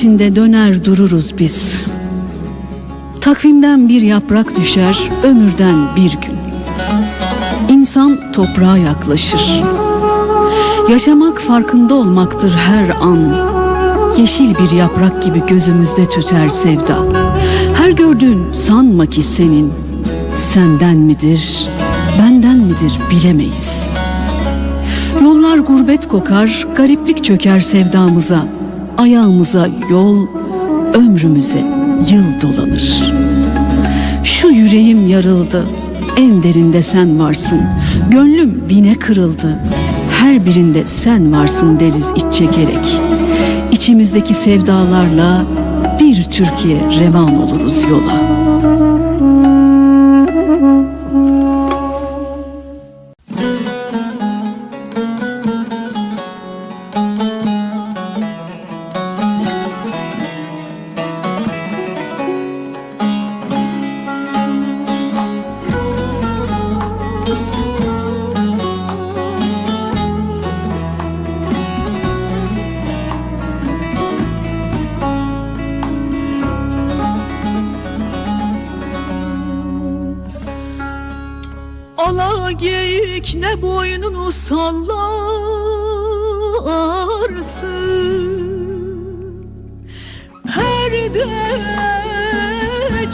içinde döner dururuz biz. Takvimden bir yaprak düşer, ömürden bir gün. İnsan toprağa yaklaşır. Yaşamak farkında olmaktır her an. Yeşil bir yaprak gibi gözümüzde tüter sevda. Her gördüğün sanma ki senin. Senden midir, benden midir bilemeyiz. Yollar gurbet kokar, gariplik çöker sevdamıza. Ayağımıza yol, ömrümüze yıl dolanır. Şu yüreğim yarıldı, en derinde sen varsın. Gönlüm bine kırıldı, her birinde sen varsın deriz iç çekerek. İçimizdeki sevdalarla bir Türkiye revan oluruz yola. Ala geyik ne boynunu sallarsın? Perde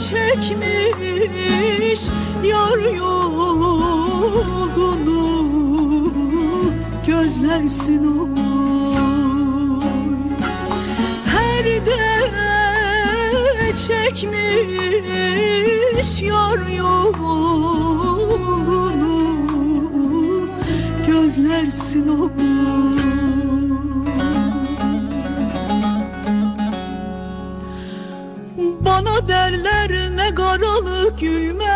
çekmiş yar yolunu Gözlersin oy Perde çekmiş yar yolunu Gözlersin o Bana derler ne karalı gülmesin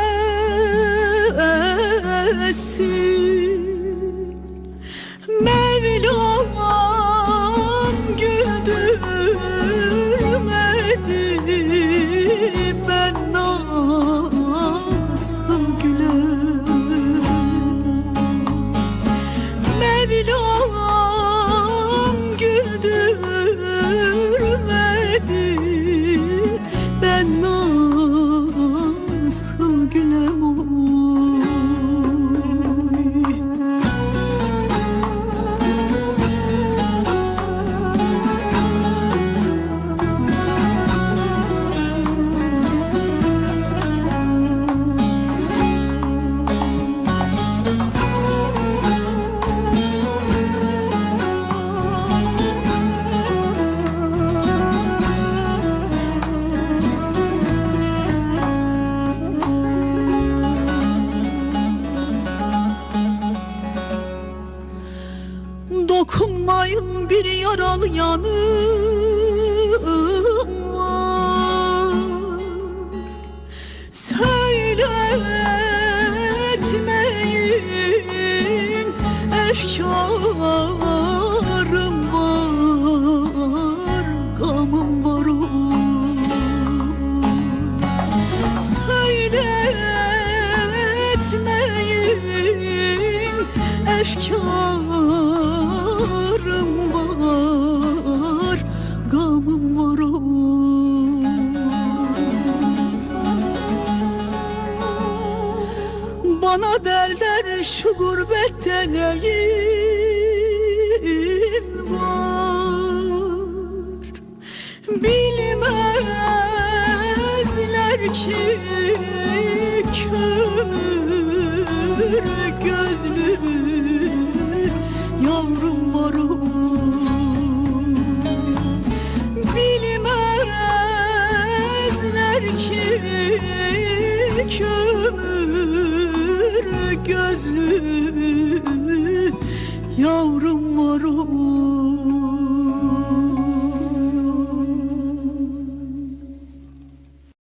yaralı yanım var. Söyletmeyin efkarım Bana derler şu gurbette neyin var? Bilmezler ki kömür gözlü yavrum var o yavrum var